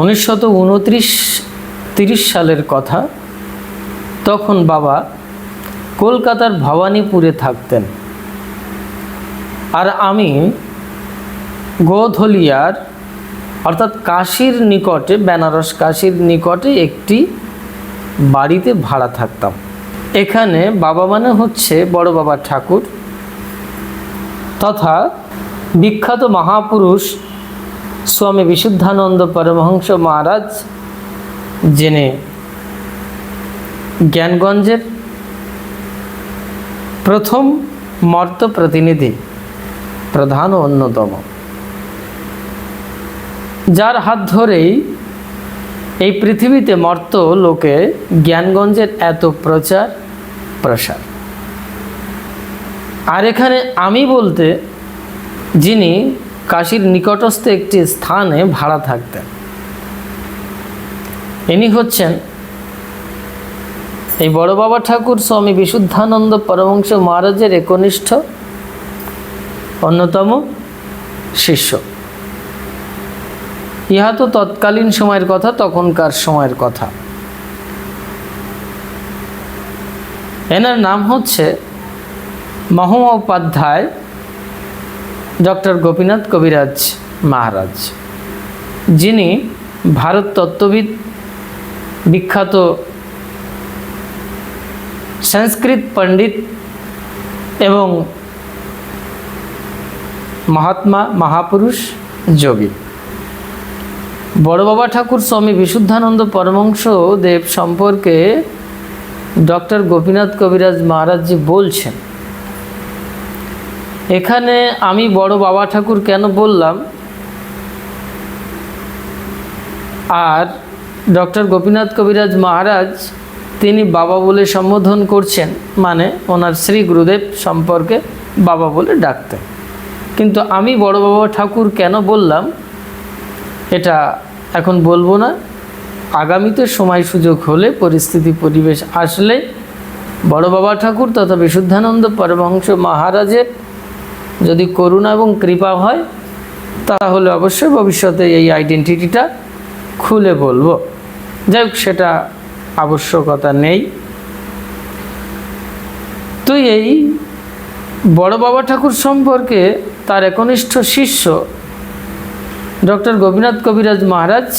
উনিশশত উনত্রিশ তিরিশ সালের কথা, তখন বাবা কলকাতার ভবানীপুরে থাকতেন। আর আমি গোধলিয়ার, অর্থাৎ কাশির নিকটে, বেনারস কাশির নিকটে একটি বাড়িতে ভাড়া থাকতাম। এখানে বাবা মানে হচ্ছে বড় বাবা ঠাকুর, তথা বিখ্যাত মহাপুরুষ স্বামী বিশুদ্ধানন্দ পরমহংস মহারাজ জেনে জ্ঞানগঞ্জের প্রথম মর্ত প্রতিনিধি প্রধান ও অন্যতম। যার হাত ধরেই এই পৃথিবীতে মর্ত লোকে জ্ঞানগঞ্জের এত প্রচার, প্রসার। আর এখানে আমি বলতে যিনি কাশীর নিকটস্থ একটি স্থানে ভাড়া থাকতেন। ইনি হচ্ছেন এই বড় বাবা ঠাকুর স্বামী বিশুদ্ধানন্দ পরমংশ মহারাজের একনিষ্ঠ অন্যতম শিষ্য। ইহা তো তৎকালীন সময়ের কথা, তখনকার সময়ের কথা। এনার নাম হচ্ছে মহোপাধ্যায় ডক্টর গোপীনাথ কবিরাজ মহারাজ, যিনি ভারত তত্ত্ববিদ, বিখ্যাত সংস্কৃত পণ্ডিত এবং মহাত্মা মহাপুরুষ যোগী। বড় বাবা ঠাকুর স্বামী বিশুদ্ধানন্দ পরমংশ দেব সম্পর্কে ডক্টর গোপীনাথ কবিরাজ মহারাজজি বলছেন এখানে আমি বড় বাবা ঠাকুর কেন বললাম? আর ডক্টর গোপীনাথ কবিরাজ মহারাজ তিনি বাবা বলে সম্বোধন করছেন মানে ওনার শ্রী গুরুদেব সম্পর্কে বাবা বলে ডাকতেন। কিন্তু আমি বড় বাবা ঠাকুর কেন বললাম, এটা এখন বলব না। আগামীতে সময় সুযোগ হলে পরিস্থিতি, পরিবেশ আসলে বড় বাবা ঠাকুর তথা বিশুদ্ধানন্দ পরমহংস মহারাজের যদি করুণা এবং কৃপা হয়, তাহলে অবশ্যই ভবিষ্যতে এই আইডেন্টিটিটা খুলে বলব। যাই হোক, সেটা আবশ্যকতা নেই। তো এই বড় বাবা ঠাকুর সম্পর্কে তার একনিষ্ঠ শিষ্য ডক্টর গোপীনাথ কবিরাজ মহারাজ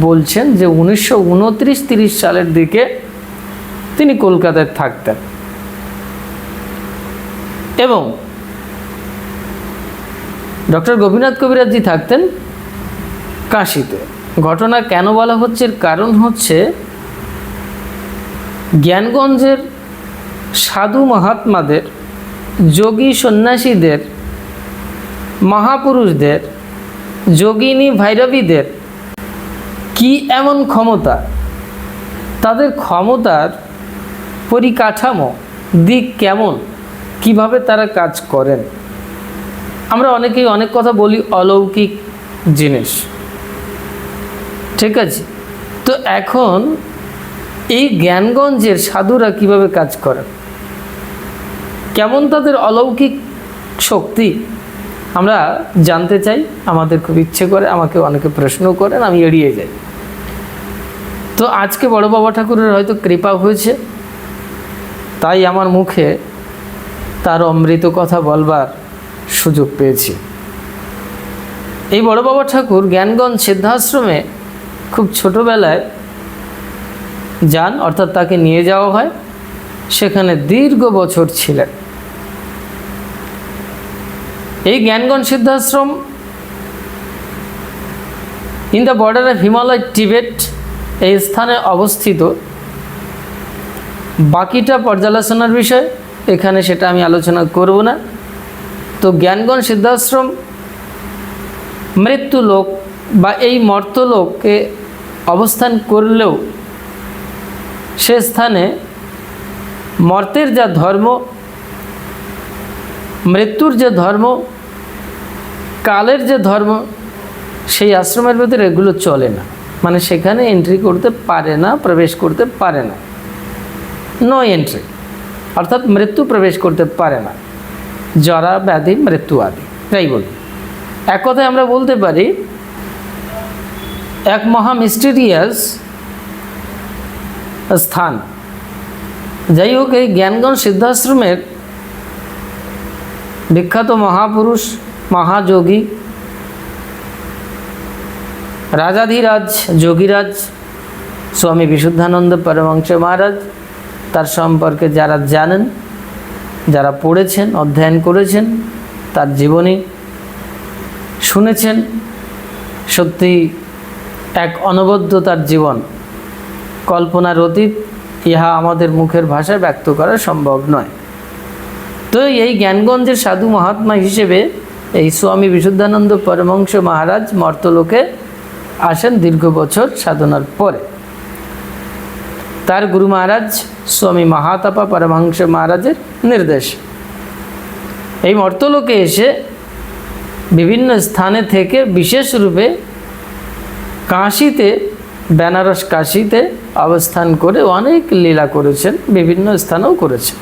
বলছেন যে উনিশশো উনত্রিশ তিরিশ সালের দিকে তিনি কলকাতায় থাকতেন। এবং ডক্টর গোপীনাথ কবিরাজজি থাকতেন কাশিতে। ঘটনা কেন বলা হচ্ছে? কারণ হচ্ছে জ্ঞানগঞ্জের সাধু মহাত্মাদের, যোগী সন্ন্যাসীদের, মহাপুরুষদের, যোগিনী ভৈরবীদের কি এমন ক্ষমতা? তাদের ক্ষমতার পরিকাঠামো, দিক কেমন? কীভাবে তারা কাজ করেন? আমরা অনেকেই অনেক কথা বলি অলৌকিক জিনিস। ঠিক আছে? তো এখন এই জ্ঞানগঞ্জের সাধুরা কীভাবে কাজ করেন কেমন তাদের অলৌকিক শক্তি? আমরা জানতে চাই, আমাদের খুব ইচ্ছে করে, আমাকে অনেকে প্রশ্ন করেন, আমি এড়িয়ে যাই। তো আজকে বড় বাবা ঠাকুরের হয়তো কৃপা হয়েছে, তাই আমার মুখে তার অমৃত কথা বলবার সুযোগ পেয়েছি। এই বড় বাবা ঠাকুর জ্ঞানগঞ্জ সিদ্ধাশ্রমে খুব ছোটোবেলায় যান, অর্থাৎ তাকে নিয়ে যাওয়া হয়। সেখানে দীর্ঘ বছর ছিলেন। এই Gyanganj Siddhashram in the border of Himalaya Tibet এই স্থানে অবস্থিত। বাকিটা পর্যালোচনার বিষয়, এখানে সেটা আমি আলোচনা করব না। তো জ্ঞানগঞ্জ সিদ্ধাশ্রম মৃত্যু লোক বা এই মর্তলোকে অবস্থান করলেও সে স্থানে মর্তের যা ধর্ম, মৃত্যুর যে ধর্ম, কালের যে ধর্ম, সেই আশ্রমের ভেতরে এগুলো চলে না। মানে সেখানে এন্ট্রি করতে পারে না, প্রবেশ করতে পারে না। নো এন্ট্রি অর্থাৎ মৃত্যু প্রবেশ করতে পারে না। জরা, ব্যাধি, মৃত্যু আদি। তাই বলি এক কথায় আমরা বলতে পারি, এক মহা মিস্টিরিয়াস স্থান। যাই হোক, এই জ্ঞানগণ সিদ্ধাশ্রমের বিখ্যাত মহাপুরুষ, মহাযোগী, রাজাধিরাজ, যোগীরাজ, স্বামী বিশুদ্ধানন্দ পরমংশ মহারাজ, তার সম্পর্কে যারা জানেন যারা পড়েছেন, অধ্যয়ন করেছেন, তার জীবনী শুনেছেন, সত্যি এক অনবদ্য তার জীবন। কল্পনার অতীত ইহা আমাদের মুখের ভাষায় ব্যক্ত করা সম্ভব নয়। তো এই জ্ঞানগঞ্জের সাধু মহাত্মা হিসেবে এই স্বামী বিশুদ্ধানন্দ পরমংশ মহারাজ মর্তলোকে আসেন দীর্ঘ বছর সাধনার পরে। তার গুরু মহারাজ স্বামী মহাতাপা পরমহংস মহারাজের নির্দেশ। এই মর্তলোকে এসে বিভিন্ন স্থানে থেকে বিশেষ রূপে কাশিতে, বেনারস কাশিতে অবস্থান করে অনেক লীলা করেছেন, বিভিন্ন স্থানেও করেছেন।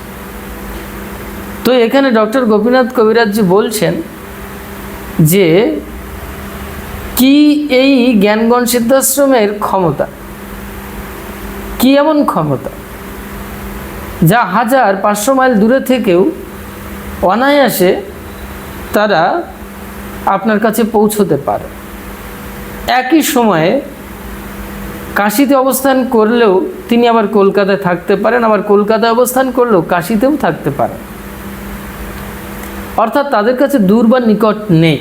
তো এখানে ডক্টর গোপীনাথ কবিরাজজি বলছেন যে, কি এই জ্ঞানগণ সিদ্ধাশ্রমের ক্ষমতা? কি এমন ক্ষমতা? যা হাজার পাঁচশো মাইল দূরে থেকেও অনায়াসে তারা আপনার কাছে পৌঁছতে পারে। একই সময়ে কাশিতে অবস্থান করলেও তিনি আবার কলকাতায় থাকতে পারেন, আবার কলকাতায় অবস্থান করলেও কাশিতেও থাকতে পারেন। অর্থাৎ তাদের কাছে দূর বা নিকট নেই।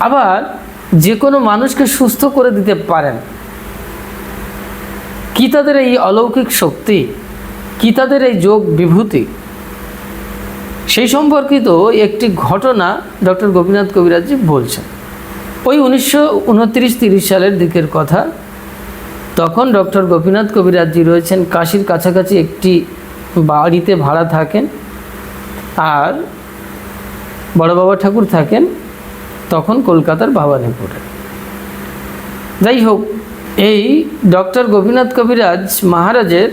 আবার যে কোনো মানুষকে সুস্থ করে দিতে পারেন। কি তাদের এই অলৌকিক শক্তি? কি তাদের এই যোগ বিভূতি? সেই সম্পর্কিত একটি ঘটনা ডক্টর গোপীনাথ কবিরাজজি বলছেন। ওই উনিশশো উনত্রিশ তিরিশ সালের দিকের কথা। তখন ডক্টর গোপীনাথ কবিরাজজি রয়েছেন কাশির কাছাকাছি একটি বাড়িতে ভাড়া থাকেন আর বড় বাবা ঠাকুর থাকেন। তখন কলকাতার ভবানীপুরে। যাই হোক এই ডক্টর গোপীনাথ কবিরাজ মহারাজের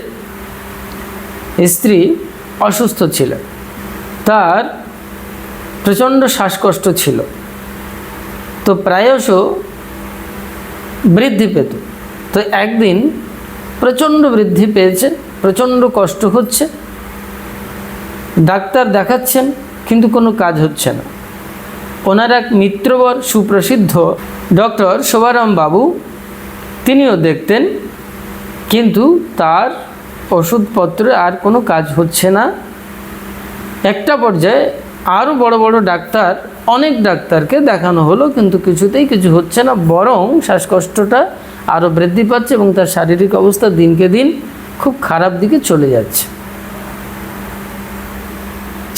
স্ত্রী অসুস্থ ছিলেন তার প্রচণ্ড শ্বাসকষ্ট ছিল। তো প্রায়শ বৃদ্ধি পেত। তো একদিন প্রচণ্ড বৃদ্ধি পেয়েছে, প্রচণ্ড কষ্ট হচ্ছে। ডাক্তার দেখাচ্ছেন, কিন্তু কোনো কাজ হচ্ছে না। ওনার এক মিত্রবর, সুপ্রসিদ্ধ ডক্টর শোভারাম বাবু তিনিও দেখতেন, কিন্তু তার ওষুধপত্রে আর কোনো কাজ হচ্ছে না। একটা পর্যায়ে আরও বড় বড় ডাক্তার, অনেক ডাক্তারকে দেখানো হলো, কিন্তু কিছুতেই কিছু হচ্ছে না, বরং শ্বাসকষ্টটা আরও বৃদ্ধি পাচ্ছে এবং তার শারীরিক অবস্থা দিনকে দিন খুব খারাপ দিকে চলে যাচ্ছে।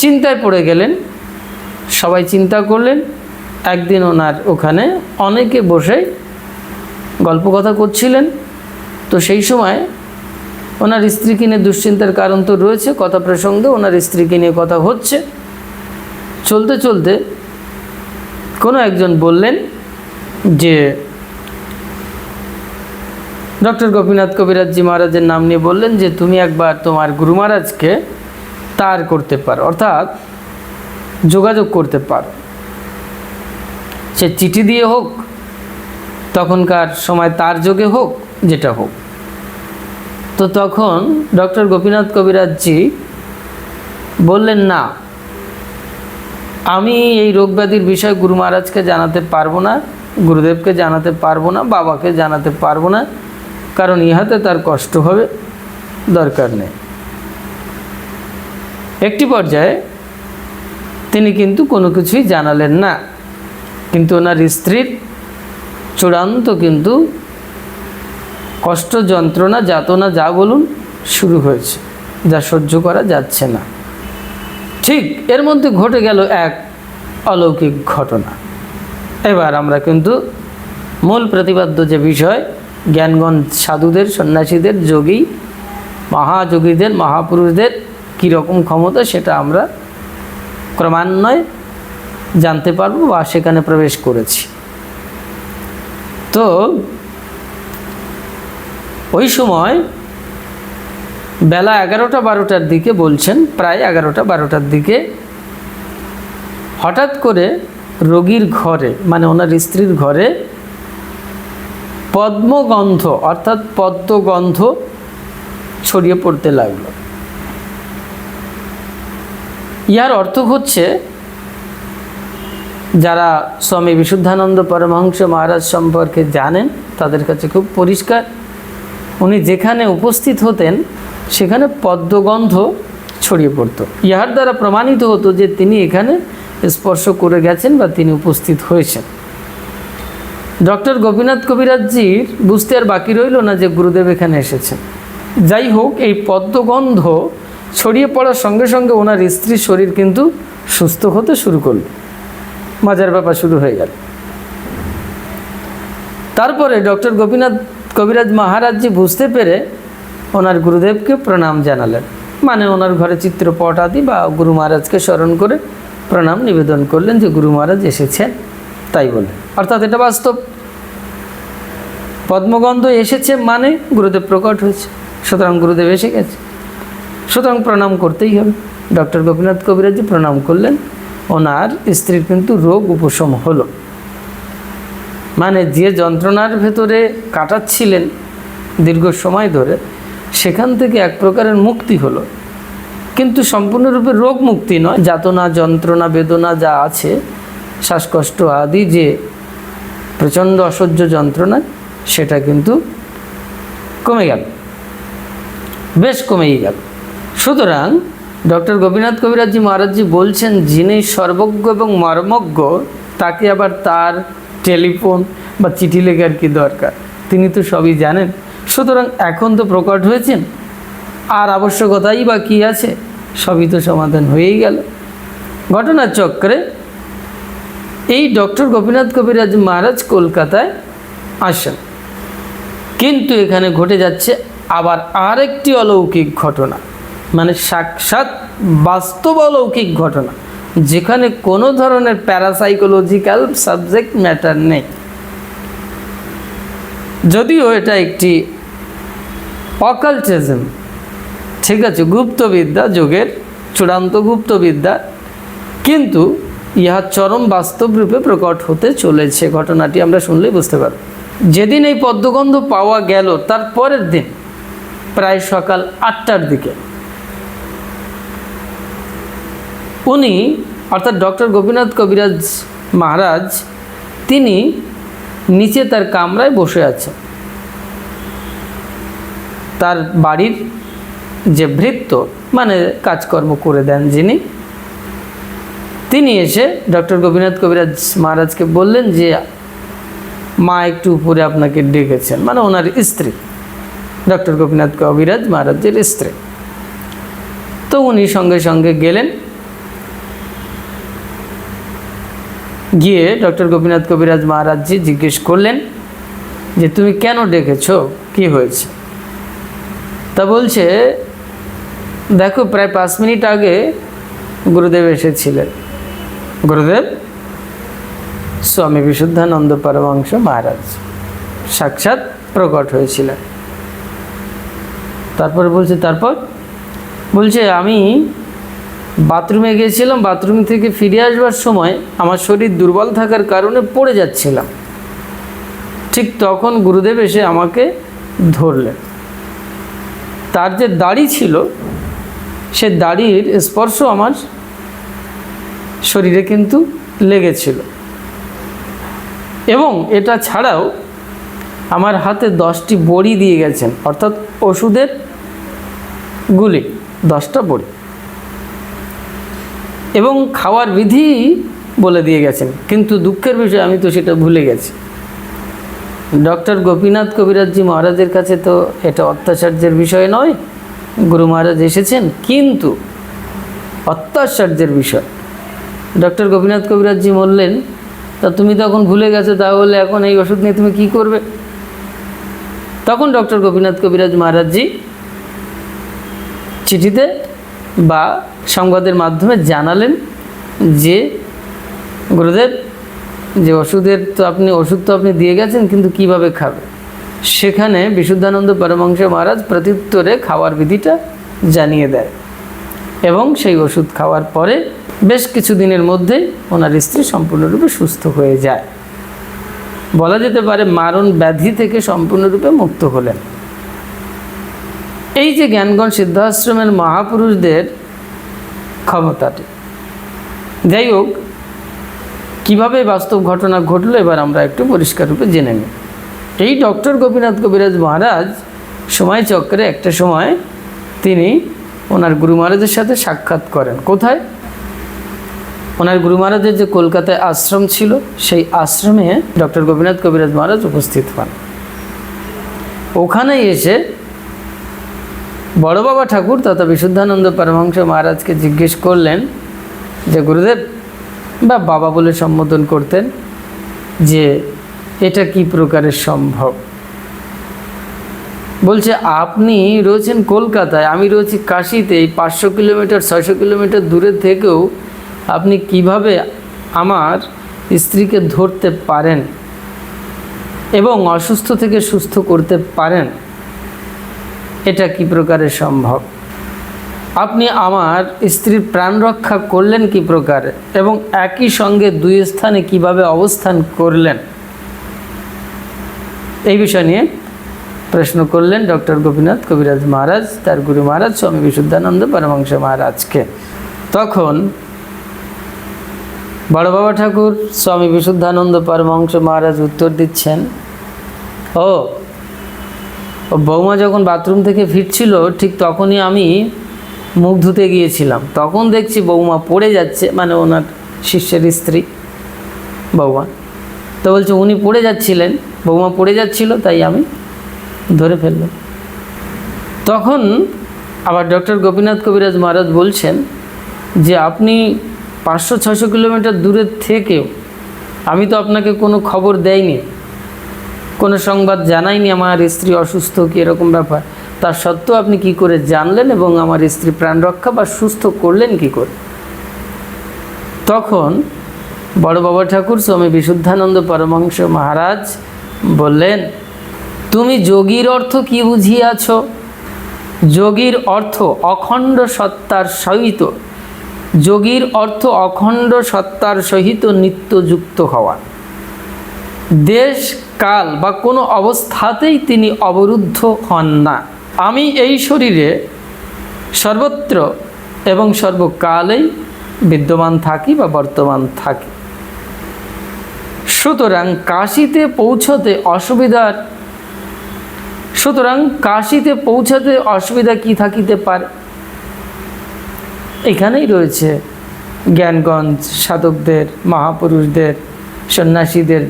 চিন্তায় পড়ে গেলেন, সবাই চিন্তা করলেন, একদিন ওনার ওখানে অনেকে বসে গল্প কথা করছিলেন, তো সেই সময় ওনার স্ত্রীকে নিয়ে দুশ্চিন্তার কারণ তো রয়েছে, কথা প্রসঙ্গে ওনার স্ত্রীকে নিয়ে কথা হচ্ছে। চলতে চলতে কোনো একজন বললেন যে, ডক্টর গোপীনাথ কবিরাজজি মহারাজের নাম নিয়ে বললেন যে, তুমি একবার তোমার গুরু মহারাজকে তার করতে পারো, অর্থাৎ যোগাযোগ করতে পারো। সে চিঠি দিয়ে হোক তখনকার সময় তার যোগে হোক, যেটা হোক। তো তখন ডক্টর গোপীনাথ কবিরাজজি বললেন, না, আমি এই রোগ ব্যাধির বিষয় গুরু মহারাজকে জানাতে পারব না, গুরুদেবকে জানাতে পারব না, বাবাকে জানাতে পারব না, কারণ ইহাতে তার কষ্ট হবে, দরকার নেই। একটি পর্যায়ে তিনি কিন্তু কোনো কিছুই জানালেন না, কিন্তু ওনার স্ত্রীর চূড়ান্ত কিন্তু কষ্ট যন্ত্রণা, যাতনা, যা বলুন, শুরু হয়েছে। যা সহ্য করা যাচ্ছে না। ঠিক এর মধ্যে ঘটে গেল এক অলৌকিক ঘটনা। এবার আমরা কিন্তু মূল প্রতিপাদ্য যে বিষয় জ্ঞানগঞ্জ সাধুদের, সন্ন্যাসীদের, যোগী, মহাযোগীদের, মহাপুরুষদের কীরকম ক্ষমতা সেটা আমরা ক্রমান্বয়ে জানতে পারব বা সেখানে প্রবেশ করেছি। তো ওই সময় বেলা এগারোটা বারোটার দিকে বলছেন, প্রায় এগারোটা বারোটার দিকে হঠাৎ করে রোগীর ঘরে মানে ওনার স্ত্রীর ঘরে পদ্মগন্ধ, অর্থাৎ পদ্মগন্ধ ছড়িয়ে পড়তে লাগল। ইহার অর্থ হচ্ছে যারা স্বামী বিশুদ্ধানন্দ পরমহংস মহারাজ সম্পর্কে জানেন, তাদের কাছে খুব পরিষ্কার। উনি যেখানে উপস্থিত হতেন, সেখানে পদ্মগন্ধ ছড়িয়ে পড়তো। ইহার দ্বারা প্রমাণিত হতো যে তিনি এখানে স্পর্শ করে গেছেন বা তিনি উপস্থিত হয়েছেন। ডক্টর গোপীনাথ কবিরাজজির বুঝতে আর বাকি রইল না যে গুরুদেব এখানে এসেছেন। যাই হোক, এই পদ্মগন্ধ ছড়িয়ে পড়ার সঙ্গে সঙ্গে ওনার স্ত্রীর শরীর কিন্তু সুস্থ হতে শুরু করল। মজার ব্যাপার শুরু হয়ে গেল। তারপরে ডক্টর গোপীনাথ, কবিরাজ মহারাজজি বুঝতে পেরে ওনার গুরুদেবকে প্রণাম জানালেন। মানে ওনার ঘরে চিত্রপট আদি বা গুরু মহারাজকে স্মরণ করে প্রণাম নিবেদন করলেন যে গুরু মহারাজ এসেছেন, তাই বলে। অর্থাৎ এটা বাস্তব। পদ্মগন্ধ এসেছে মানে গুরুদেব প্রকট হয়েছে, সুতরাং গুরুদেব এসে গেছে। সুতরাং প্রণাম করতেই হবে। ডক্টর গোপীনাথ কবিরাজি প্রণাম করলেন। ওনার স্ত্রীর কিন্তু রোগ উপশম হলো। মানে যে যন্ত্রণার ভেতরে কাটাচ্ছিলেন দীর্ঘ সময় ধরে, সেখান থেকে এক প্রকারের মুক্তি হলো। কিন্তু সম্পূর্ণরূপে রোগ মুক্তি নয়, যাতনা, যন্ত্রণা, বেদনা যা আছে, শ্বাসকষ্ট আদি যে প্রচণ্ড অসহ্য যন্ত্রণা, সেটা কিন্তু কমে গেল। বেশ কমেই গেল। সুতরাং ডক্টর গোপীনাথ কবিরাজজি মহারাজজি বলছেন, যিনি সর্বজ্ঞ এবং মর্মজ্ঞ, তাকে আবার তার টেলিফোন বা চিঠি লেখার কি দরকার? তিনি তো সবই জানেন। সুতরাং এখন তো প্রকট হয়েছেন। আর আবশ্যকতাই বা কী আছে? সবই তো সমাধান হয়েই গেল। ঘটনার চক্রে এই ডক্টর গোপীনাথ কবিরাজ মহারাজ কলকাতায় আসেন। কিন্তু এখানে ঘটে যাচ্ছে আবার আরেকটি অলৌকিক ঘটনা। মানে সাক্ষাৎ বাস্তব অলৌকিক ঘটনা, যেখানে কোনো ধরনের প্যারাসাইকোলজিক্যাল সাবজেক্ট ম্যাটার নেই। যদিও এটা একটি অকালটিজম ঠিক আছে, গুপ্তবিদ্যা যোগের চূড়ান্ত গুপ্তবিদ্যা, কিন্তু ইহা চরম বাস্তব রূপে প্রকট হতে চলেছে, ঘটনাটি আমরা শুনলেই বুঝতে পারব। যেদিন এই পদ্মগন্ধ পাওয়া গেল, তার পরের দিন, প্রায় সকাল আটটার দিকে উনি, অর্থাৎ ডক্টর গোপীনাথ কবিরাজ মহারাজ, তিনি নিচে তার কামরায় বসে আছেন। তার বাড়ির যে ভৃত্য মানে কাজকর্ম করে দেন যিনি, তিনি এসে ডক্টর গোপীনাথ কবিরাজ মহারাজকে বললেন যে, মা একটু উপরে আপনাকে ডেকেছেন। মানে ওনার স্ত্রী, ডক্টর গোপীনাথ কবিরাজ মহারাজের স্ত্রী। তো উনি সঙ্গে সঙ্গে গেলেন গিয়ে ডক্টর গোপীনাথ কবিরাজ মহারাজজি জিজ্ঞেস করলেন যে, তুমি কেন ডেকেছ? কি হয়েছে? তা বলছে, দেখো, প্রায় পাঁচ মিনিট আগে গুরুদেব এসেছিলেন। গুরুদেব? স্বামী বিশুদ্ধানন্দ পরমাংশ মহারাজ। সাক্ষাৎ প্রকট হয়েছিলেন। তারপর বলছে তারপর? বলছে, আমি বাথরুমে গিয়েছিলাম, বাথরুম থেকে ফিরে আসবার সময় আমার শরীর দুর্বল থাকার কারণে পড়ে যাচ্ছিলাম। ঠিক তখন গুরুদেব এসে আমাকে ধরলেন। তার যে দাড়ি ছিল, সে দাড়ির স্পর্শ আমার শরীরে কিন্তু লেগেছিল। এবং এটা ছাড়াও আমার হাতে দশটি বড়ি দিয়ে গেছেন, অর্থাৎ ওষুধের গুলি, দশটা বড়ি। এবং খাওয়ার বিধি বলে দিয়ে গেছেন। কিন্তু দুঃখের বিষয়, আমি তো সেটা ভুলে গেছি। ডক্টর গোপীনাথ কবিরাজজি মহারাজের কাছে তো এটা অত্যাচার্যের বিষয় নয়। গুরু মহারাজ এসেছেন, কিন্তু অত্যাচার্যের বিষয়। ডক্টর গোপীনাথ কবিরাজজি বললেন, তা তুমি তখন ভুলে গেছো, তাহলে এখন এই ওষুধ নিয়ে তুমি কি করবে? তখন ডক্টর গোপীনাথ কবিরাজ মহারাজজি চিঠিতে বা সংবাদের মাধ্যমে জানালেন যে, গুরুদেব, যে ওষুধের তো আপনি, ওষুধ তো আপনি দিয়ে গেছেন, কিন্তু কীভাবে খাবে? সেখানে বিশুদ্ধানন্দ পরমংশ মহারাজ প্রত্যুত্তরে খাওয়ার বিধিটা জানিয়ে দেয় এবং সেই ওষুধ খাওয়ার পরে বেশ কিছু দিনের মধ্যেই ওনার স্ত্রী সম্পূর্ণরূপে সুস্থ হয়ে যায়। বলা যেতে পারে মারণ ব্যাধি থেকে সম্পূর্ণরূপে মুক্ত হলেন। এই যে জ্ঞানগণ সিদ্ধাশ্রমের মহাপুরুষদের ক্ষমতাটি। যাই হোক, কীভাবে বাস্তব ঘটনা ঘটলো এবার আমরা একটু পরিষ্কার রূপে জেনে নিই। এই ডক্টর গোপীনাথ কবিরাজ মহারাজ সময় চক্রে একটা সময় তিনি ওনার গুরু মহারাজের সাথে সাক্ষাৎ করেন। কোথায়? ওনার গুরু মহারাজের যে কলকাতায় আশ্রম ছিল, সেই আশ্রমে ডক্টর গোপীনাথ কবিরাজ মহারাজ উপস্থিত হন। ওখানে এসে বড় বাবা ঠাকুর তথা বিশুদ্ধানন্দ পরমহংস মহারাজকে জিজ্ঞেস করলেন যে, গুরুদেব, বা বাবা বলে সম্বোধন করতেন যে, এটা কি প্রকারের সম্ভব? বলছে, আপনি রয়েছেন কলকাতায়, আমি রয়েছি কাশিতে, এই পাঁচশো কিলোমিটার, ছয়শো কিলোমিটার দূরে থেকেও আপনি কীভাবে আমার স্ত্রীকে ধরতে পারেন এবং অসুস্থ থেকে সুস্থ করতে পারেন? এটা কি প্রকারে সম্ভব? আপনি আমার স্ত্রীর প্রাণ রক্ষা করলেন কি প্রকারে? এবং একই সঙ্গে দুই স্থানে কীভাবে অবস্থান করলেন? এই বিষয় নিয়ে প্রশ্ন করলেন ডক্টর গোপীনাথ কবিরাজ মহারাজ, তার গুরু মহারাজ, স্বামী বিশুদ্ধানন্দ পরমাংশ মহারাজকে। তখন বড় বাবা ঠাকুর, স্বামী বিশুদ্ধানন্দ পরমহংস মহারাজ উত্তর দিচ্ছেন, ও বৌমা যখন বাথরুম থেকে ফিরছিল, ঠিক তখনই আমি মুখ ধুতে গিয়েছিলাম। তখন দেখছি বৌমা পড়ে যাচ্ছে মানে ওনার শিষ্যের স্ত্রী, বৌমা। তো বলছে, উনি পড়ে যাচ্ছিলেন। বৌমা পড়ে যাচ্ছিল, তাই আমি ধরে ফেললাম। তখন আবার ডক্টর গোপীনাথ কবিরাজ মহারাজ বলছেন যে, আপনি পাঁচশো ছশো কিলোমিটার দূরের থেকেও, আমি তো আপনাকে কোনো খবর দেয়নি কোনো সংবাদ জানাইনি আমার স্ত্রী অসুস্থ কি এরকম ব্যাপার? তার সত্ত্বেও আপনি কি করে জানলেন এবং আমার স্ত্রী প্রাণ রক্ষা বা সুস্থ করলেন কি করে? তখন বড় বাবা ঠাকুর স্বামী বিশুদ্ধানন্দ পরমহংস মহারাজ বললেন, তুমি যোগীর অর্থ কি বুঝিয়াছ? যোগীর অর্থ অখণ্ড সত্তার সহিত, যোগীর অর্থ অখণ্ড সত্তার সহিত নিত্যযুক্ত হওয়া। দেশ কাল বা কোনো অবস্থাতেই তিনি অবরুদ্ধ হন না। আমি এই শরীরে সর্বত্র এবং সর্বকালেই বিদ্যমান থাকি বা বর্তমান থাকি। সুতরাং কাশিতে পৌঁছতে অসুবিধার সুতরাং কাশিতে পৌঁছাতে অসুবিধা কি থাকিতে পারে? এখানেই রয়েছে জ্ঞানগঞ্জ সাধকদের, মহাপুরুষদের, সন্ন্যাসীদের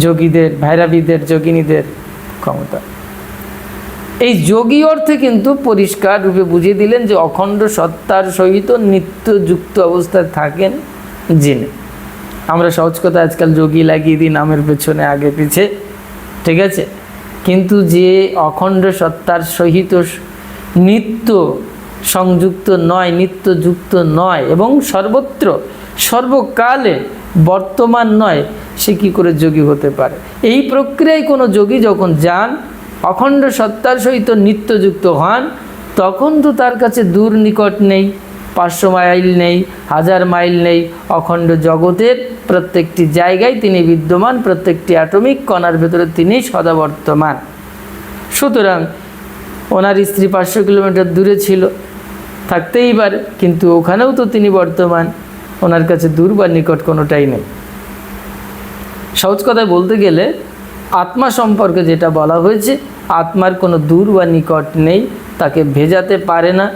যোগীদের ভৈরবীদের যোগিনীদের ক্ষমতা। এই যোগী অর্থে কিন্তু পরিষ্কার রূপে বুঝিয়ে দিলেন যে অখণ্ড সত্তার সহিত নিত্যযুক্ত অবস্থায় থাকেন জেনে আমরা সহজ কথা আজকাল যোগী লাগিয়ে দিই, নামের পেছনে, আগে, পিছে, ঠিক আছে? কিন্তু যে অখণ্ড সত্তার সহিত নিত্য সংযুক্ত নয় নিত্য যুক্ত নয় এবং সর্বত্র, সর্বকালে বর্তমান নয় সে কি করে যোগী হতে পারে? এই প্রক্রিয়ায় কোনো যোগী যখন যান, অখণ্ড সত্তার সহিত নিত্যযুক্ত হন, তখন তো তার কাছে দূর নিকট নেই, পাঁচশো মাইল নেই, হাজার মাইল নেই, অখণ্ড জগতের প্রত্যেকটি জায়গায় তিনি বিদ্যমান, প্রত্যেকটি অ্যাটমিক কণার ভেতরে তিনি সদা বর্তমান। সুতরাং ওনার স্ত্রী পাঁচশো কিলোমিটার দূরে ছিল, থাকতেই পারে, কিন্তু ওখানেও তো তিনি বর্তমান। ওনার কাছে দূর বা নিকট কোনোটাই নেই। সহজ কথায় বলতে গেলে, আত্মা সম্পর্কে যেটা বলা হয়েছে, আত্মার কোনো দূর বা নিকট নেই, তাকে ভেজাতে পারে না,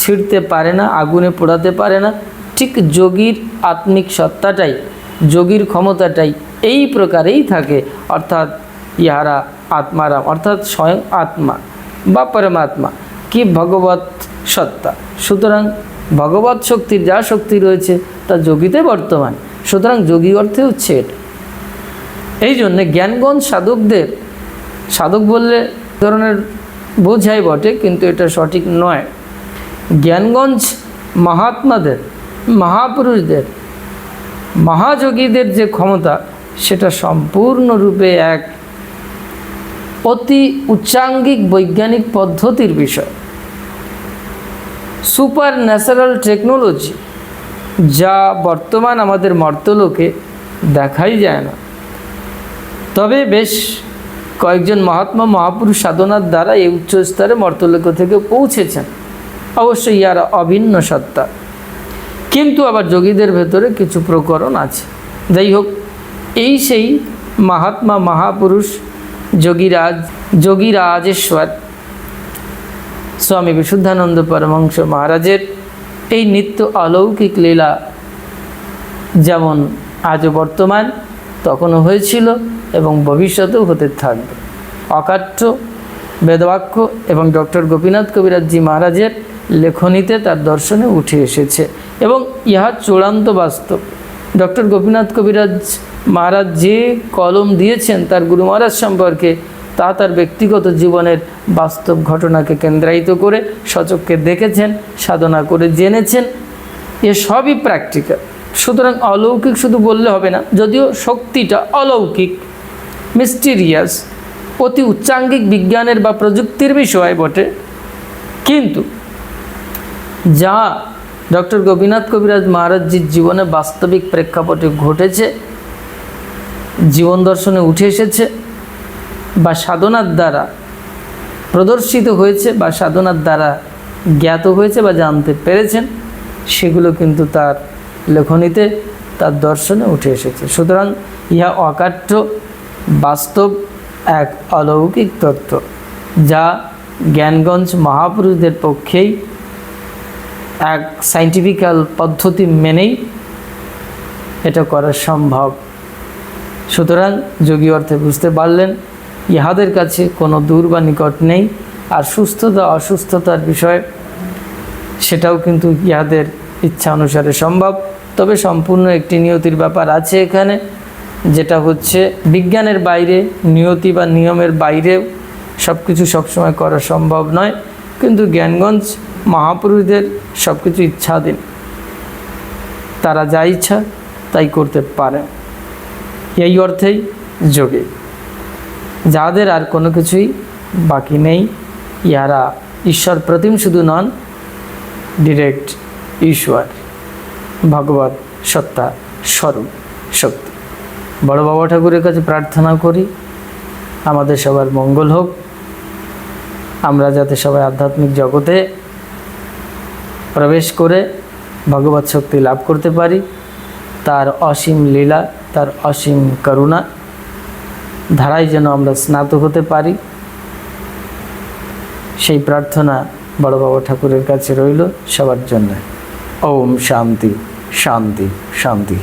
ছিঁড়তে পারে না, আগুনে পোড়াতে পারে না। ঠিক যোগীর আত্মিক সত্তাটাই, যোগীর ক্ষমতাটাই এই প্রকারেই থাকে। অর্থাৎ ইহারা আত্মারাম অর্থাৎ স্বয়ং আত্মা বা পরমাত্মা। কি ভগবত সত্তা? সুতরাং ভগবত শক্তির যা শক্তি রয়েছে, তা যোগীতে বর্তমান। সুতরাং যোগী অর্থে হচ্ছে এটা এই জন্যে জ্ঞানগঞ্জ সাধকদের, সাধক বললে ধরনের বোঝাই বটে, কিন্তু এটা সঠিক নয়। জ্ঞানগঞ্জ মহাত্মাদের, মহাপুরুষদের, মহাযোগীদের যে ক্ষমতা, সেটা সম্পূর্ণরূপে এক অতি উচ্চাঙ্গিক বৈজ্ঞানিক পদ্ধতির বিষয়। সুপার ন্যাচারাল টেকনোলজি, যা বর্তমান আমাদের মর্তলোকে দেখাই যায় না। তবে বেশ কয়েকজন মহাত্মা মহাপুরুষ সাধনার দ্বারা এই উচ্চ স্তরে মর্তলোক থেকে পৌঁছেছেন। অবশ্যই ইয়ারা অভিন্ন সত্তা। কিন্তু আবার যোগীদের ভেতরে কিছু প্রকরণ আছে। যাই হোক, এই সেই মহাত্মা মহাপুরুষ যোগীরাজ, যোগীরাজেশ্বর, স্বামী বিশুদ্ধানন্দ পরমহংস মহারাজের এই নিত্য অলৌকিক লীলা যেমন আজও বর্তমান তখনও হয়েছিল এবং ভবিষ্যতেও হতে থাকবে। অকাট্য, বেদবাক্য এবং ডক্টর গোপীনাথ কবিরাজজি মহারাজের লেখনীতে তার দর্শনে উঠে এসেছে এবং ইহা চূড়ান্ত বাস্তব। ডক্টর গোপীনাথ কবিরাজ মহারাজ যে কলম দিয়েছেন তার গুরু মহারাজ সম্পর্কে, তা তার ব্যক্তিগত জীবনের বাস্তব ঘটনাকে কেন্দ্রায়িত করে সচককে দেখেছেন, সাধনা করে জেনেছেন। এ সবই প্র্যাকটিক্যাল সুতরাং অলৌকিক শুধু বললে হবে না, যদিও শক্তিটা অলৌকিক মিস্টিরিয়াস অতি উচ্চাঙ্গিক বিজ্ঞানের বা প্রযুক্তির বিষয় বটে। কিন্তু যা ডক্টর গোপীনাথ কবিরাজ মহারাজজির জীবনে বাস্তবিক প্রেক্ষাপটে ঘটেছে, জীবন দর্শনে উঠে এসেছে বা সাধনার দ্বারা প্রদর্শিত হয়েছে বা সাধনার দ্বারা জ্ঞাত হয়েছে বা জানতে পেরেছেন, সেগুলো কিন্তু তার লেখনীতে তার দর্শনে উঠে এসেছে। সুতরাং ইহা অকাট্য, বাস্তব এক অলৌকিক তত্ত্ব, যা জ্ঞানগঞ্জ মহাপুরুষদের পক্ষেই এক সাইন্টিফিক্যাল পদ্ধতি মেনেই এটা করা সম্ভব। সুতরাং যোগী অর্থে বুঝতে পারলেন, ইহাদের কাছে কোনো দূর বা নিকট নেই, আর সুস্থতা, অসুস্থতার বিষয়, সেটাও কিন্তু ইহাদের ইচ্ছা অনুসারে সম্ভব। তবে সম্পূর্ণ একটি নিয়তির ব্যাপার আছে এখানে, যেটা হচ্ছে বিজ্ঞানের বাইরে, নিয়তি বা নিয়মের বাইরে সব কিছু সবসময় করা সম্ভব নয়। কিন্তু জ্ঞানগঞ্জ মহাপুরুষদের সব কিছু ইচ্ছাধীন। তারা যা ইচ্ছা তাই করতে পারে। এই অর্থেই যোগে। যাদের আর কোনো কিছুই বাকি নেই ইহারা ঈশ্বর প্রতিম শুধু নন ডিরেক্ট ঈশ্বর ভগবত সত্তা, স্বরূপ, শক্তি। বড় বাবা ঠাকুরের কাছে প্রার্থনা করি, আমাদের সবার মঙ্গল হোক। আমরা যাতে সবাই আধ্যাত্মিক জগতে প্রবেশ করে ভগবত শক্তি লাভ করতে পারি, তার অসীম লীলা, তার অসীম করুণা, ধারায় যেন আমরা স্নাত হতে পারি। সেই প্রার্থনা বড় বাবা ঠাকুরের কাছে রইল সবার জন্য। ওম শান্তি শান্তি শান্তি।